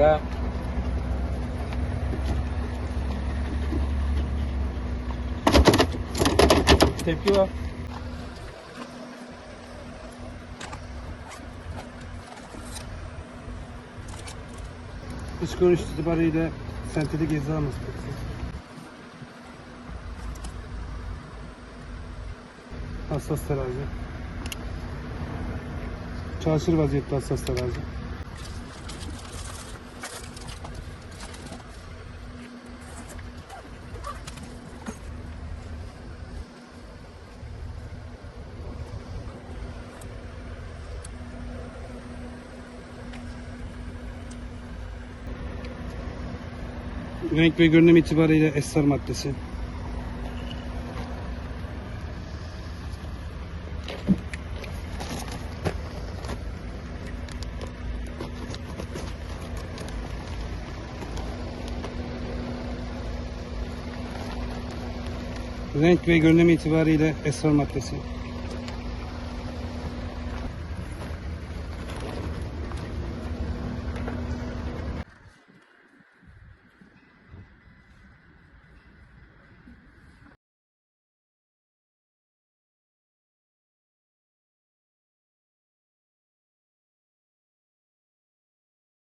Ara. Tepki var. Dış görünüş itibariyle sentetik ecza maskesi. Hassas terazi. Çalışır vaziyette hassas terazi. Renk ve görünüm itibariyle esrar maddesi. Renk ve görünüm itibariyle esrar maddesi.